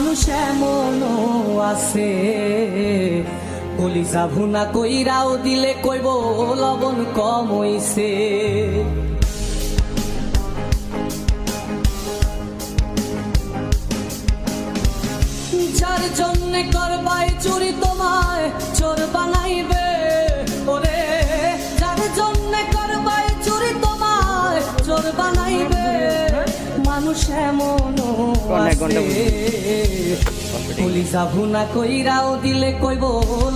এমনও আছে। কলিজা ভুনা কইরাও দিলে কইব লবণ কম হইছে। যার জন্য করবাই মানুষ এমন কলিজা ভুনা কইরাও দিলে কইব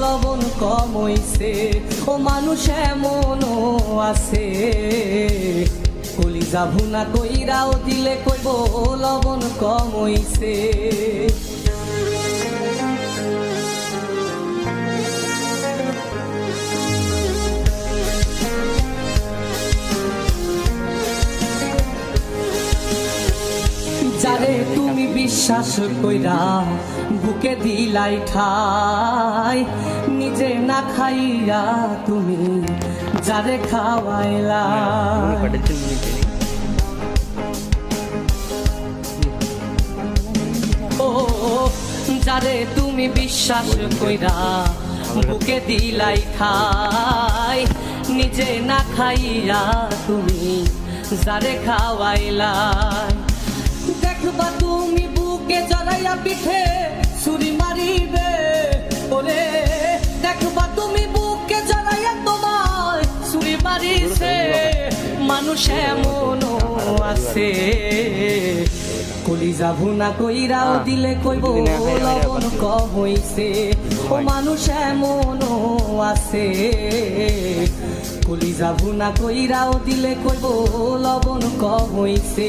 লবণ কম হইছে। ও মানুষ এমন আছে। কলিজা ভুনা কইরাও দিলে কইব লবণ কম বিশ্বাস কইরা বুকে দিলাই ঠাই, নিজে না খাইয়া তুমি যারে খাওয়াইলা। ও, যারে তুমি বিশ্বাস কইরা বুকে দিলাই খাই নিজে না খাইয়া তুমি যারে খাওয়াইলাই দেখবা তুমি বুকে জড়াইয়া পিঠে ছুরি মারিবে ওরে দেখবা তুমি বুকে জড়াইয়া তোমার ছুরি মারিছে। মানুষ এমনও আছে। কলি কলিজা ভুনা কইরাও দিলে কইব লবণ কম হইছে। ও মানুষ এমনও আছে। কলি কলিজা ভুনা কইরাও দিলে কইব লবণ কম হইছে।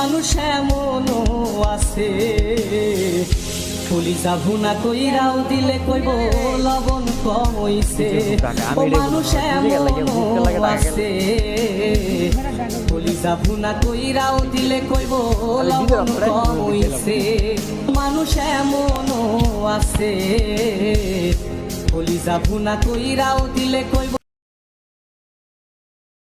মানুষ এমনও আছে। কলিজা ভুনা কইরাও দিলে কইব লবণ কম হইছে ও মানুষ এমনও আছে। কলিজা ভুনা কইরাও দিলে কইব লবণ কম হইছে মানুষ এমনও আছে। কলিজা ভুনা কইরাও দিলে কইব